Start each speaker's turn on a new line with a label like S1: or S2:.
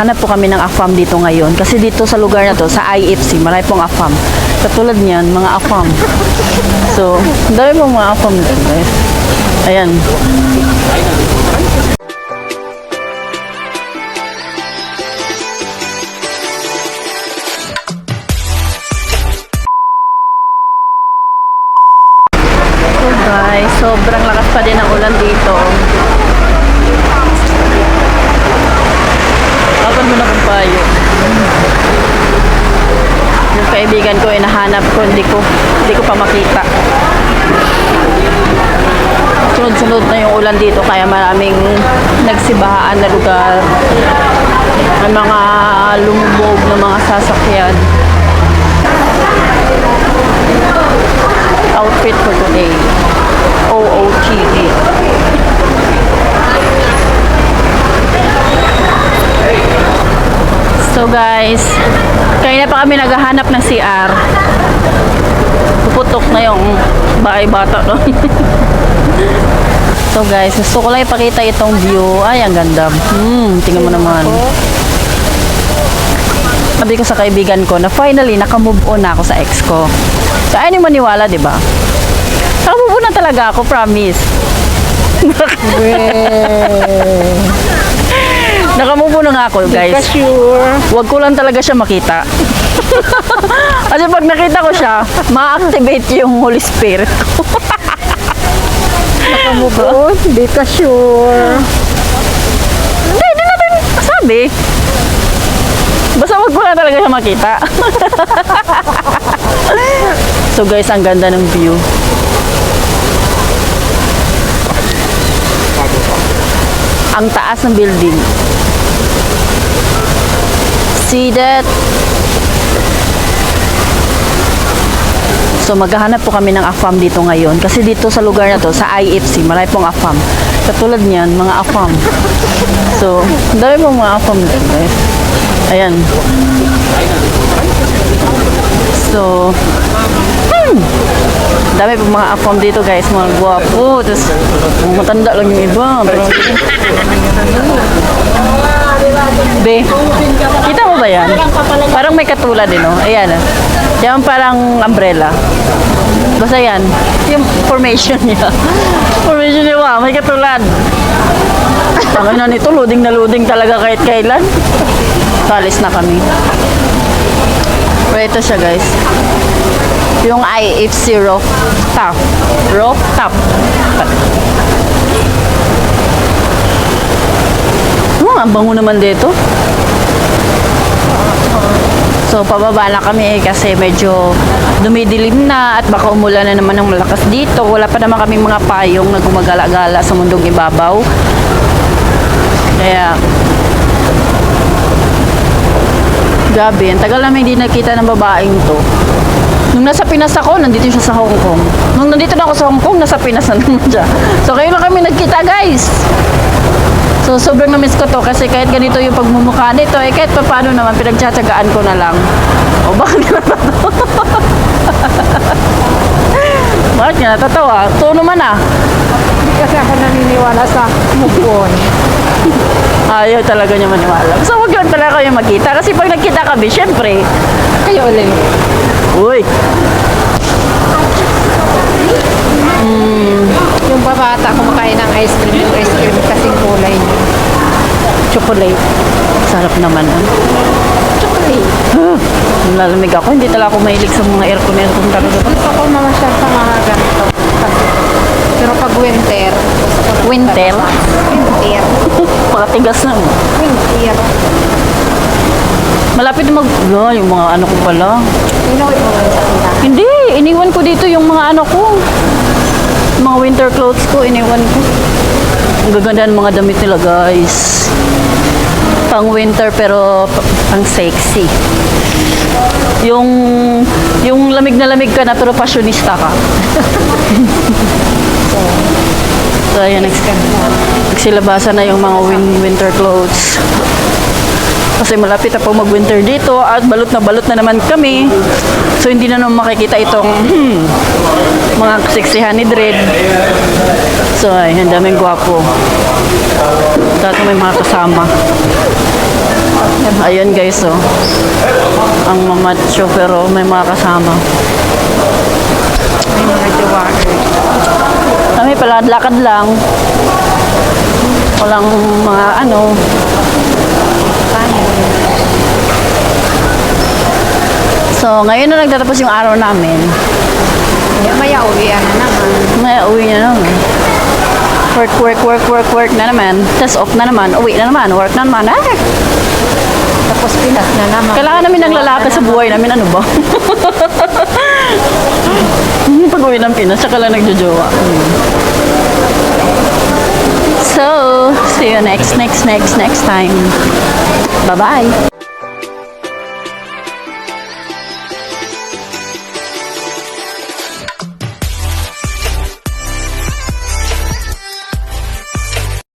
S1: Hanap po kami ng AFAM dito ngayon. Kasi dito sa lugar na to, sa IFC, marami pong AFAM. Katulad niyan, mga AFAM. So, dami pong mga AFAM dito guys. Ayan. Guys, sobrang lakas pa din ang ulan dito. Mo na kong payo. Yung kaibigan ko, inahanap ko, hindi ko, hindi ko pa makita. Sunod-sunod na yung ulan dito, kaya maraming nagsibahaan na lugar. May mga lumubog na mga sasakyan. Outfit for today. So guys, kaya pa kami naghahanap ng CR. Puputok na yung bahay bata no? so guys, gusto ko lang ipakita itong view. Ay, ang ganda. Hmm, tingnan mo naman. Sabi ko sa kaibigan ko na finally naka-move on na ako sa ex ko. So, ayaw niyo maniwala, di ba? Naka-move on na talaga ako, promise. Naka-move on na nga ako, guys.
S2: sure.
S1: Huwag ko lang talaga siya makita. Kasi pag nakita ko siya, ma-activate yung Holy Spirit ko.
S2: Move on. Hindi ka sure.
S1: Hindi, hindi natin sabi. Basta wag ko lang talaga siya makita. so guys, ang ganda ng view. Ang taas ng building. See that? So maghahanap po kami ng AFAM dito ngayon. Kasi dito sa lugar na to, sa IFC, marami pong AFAM. Katulad niyan, mga AFAM. So, dami pong mga AFAM dito guys. Ayan. So, hmm. Dami pong mga AFAM dito guys, mga guwapo. Tapos, matanda lang yung iba. Be, kita mo ba yan? Parang may katulad din, no? Ayan, ah. Yan parang umbrella. Basta yan. Yung formation niya. formation niya, wow, may katulad. Tangin na nito, loading na loading talaga kahit kailan. Kalis na kami. Ito siya, guys. Yung IF0 top. Rock top. Oh, ang bango naman dito. So, pababa na kami kasi medyo dumidilim na at baka umulan na naman ng malakas dito. Wala pa naman kami mga payong na gumagala-gala sa mundong ibabaw. Kaya, grabe, ang tagal namin hindi nakita ng babaeng to. Nung nasa Pinas ako, nandito siya sa Hong Kong. Nung nandito na ako sa Hong Kong, nasa Pinas na naman siya. So, kayo na kami nagkita, guys. So, sobrang na-miss ko to kasi kahit ganito yung pagmumukha nito, eh kahit pa paano naman, pinagtsatsagaan ko na lang. O, bakit ka natatawa? bakit ka natatawa? Ito naman ah.
S2: Hindi kasi ako naniniwala sa move on.
S1: Ayaw talaga niya maniwala. So, huwag lang talaga kayo magkita. Kasi pag nagkita kami, syempre,
S2: Kayo ulit.
S1: uy,
S2: Yung babata kumakain ng ice cream, yung ice cream kasing kulay niya. Chocolate.
S1: sarap naman ah.
S2: Chocolate.
S1: Lalamig ako. Hindi talaga ako mahilig sa mga aircon-aircon talaga.
S2: Gusto ko mamasyal sa mga ganito. Pero pag winter,
S1: Winter?
S2: Winter.
S1: Pakatigas na.
S2: Winter.
S1: Malapit na mag... Wala, yung mga ano ko pala.
S2: Inuwi mo ba sa tila?
S1: Hindi, iniwan ko dito yung mga ano ko. Mga winter clothes ko, iniwan ko. Ang gaganda ng mga damit nila, guys. Pang winter pero pa- pang sexy. Yung yung lamig na lamig ka na pero fashionista ka. so, ayan, nags nagsilabasan na yung mga win- winter clothes. Kasi malapit na po mag-winter dito at balot na balot na naman kami. So hindi na naman makikita itong hmm, mga seksihan ni Dread. So, ay, ang daming gwapo. Dati may mga kasama. Ayun guys, oh. Ang mamacho pero may mga kasama.
S2: May mga jawaer.
S1: Kami pala, lakad lang. Walang mga ano. So, ngayon na nagtatapos yung araw namin.
S2: Maya uwian na naman.
S1: May uwi na naman. Work, work, work, work, work na naman. Tapos off na naman. Uwi na naman. Work na naman. Ah!
S2: Tapos pinas na naman.
S1: Kailangan namin ng lalaki sa buhay namin. Ano ba? Pag uwi ng Pinas, saka lang nagjojowa. Hmm. So, see you next, next, next, next time. Bye-bye.